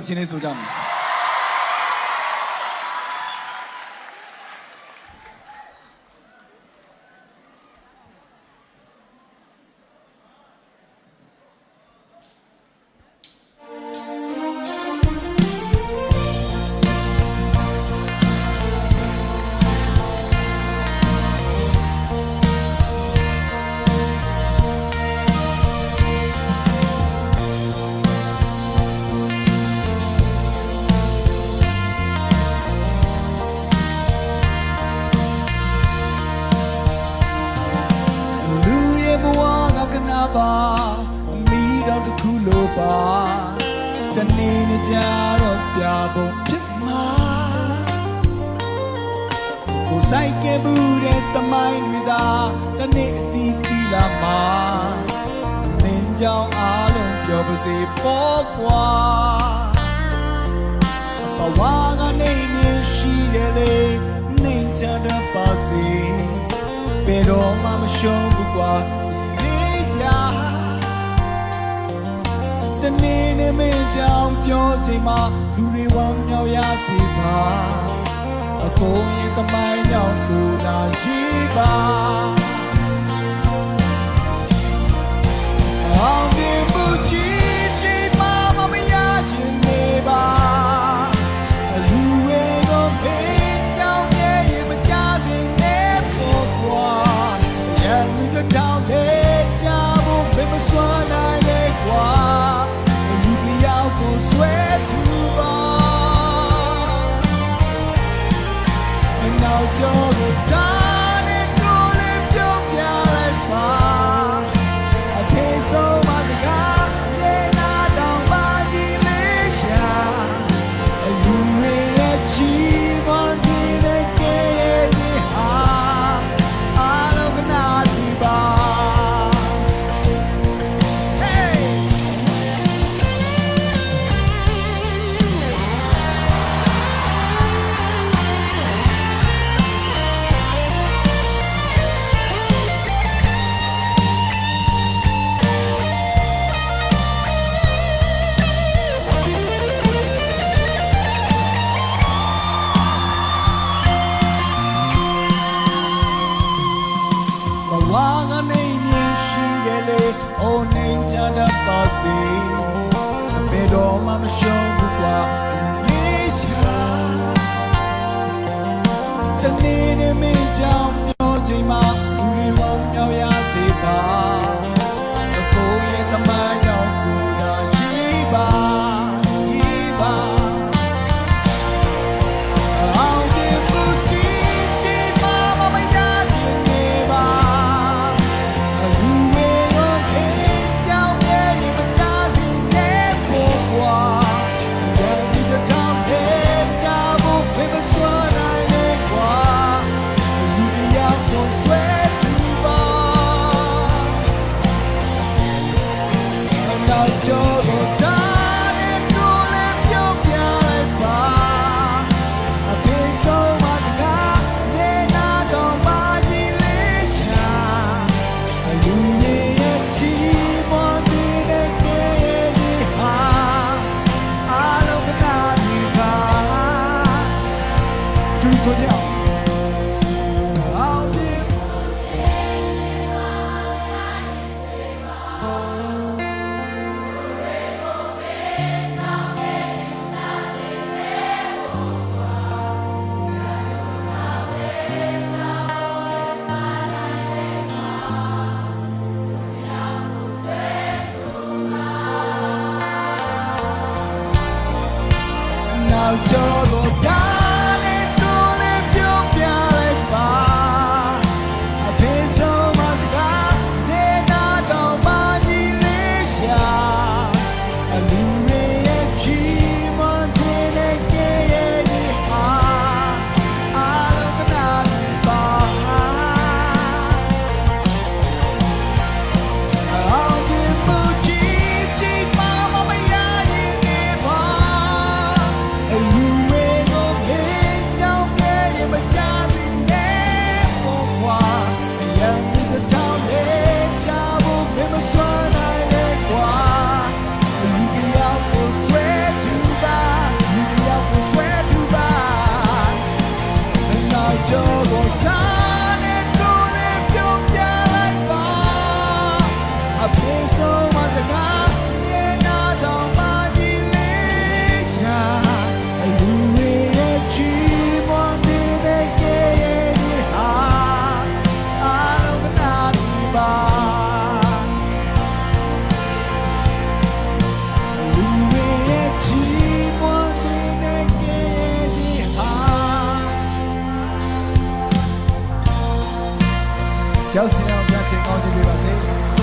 진해 소장. ပါမိတော့တခုလိုပါတနေ့နေ့ကြတော့ပြဖို့ဖြစ်မှာကိုဆိုင်ကဘူးတဲ့တမိုင်းတွေသာတနေ့အတီးပြီးလာမှာအမင်းကြောင့်အားလုံးပြောပါစေပေါ့ကွာဘဝကနေမရှိတယ်လေနေချတဲ့ပါစေ pero mama show me qua တနေ့နဲ့မင်းကြောင်ပြောချိန်မှာလူတွေဝမ်းမြောက်ရစေပါအကုန်ရင်တမိုင်းမြောက်ကိုသာရှိပါ ဝါကနေမြင်ရှိတယ်လေအိုနေကြတတ်ပါစေဘယ်တော့မှမရှုံးဘူးကွာယေရှာတနေ့နဲ့မင်းကြောင့်ပြောချိန်မှာ 소지야 don't Que o Senhor abençoe a mão de Deus.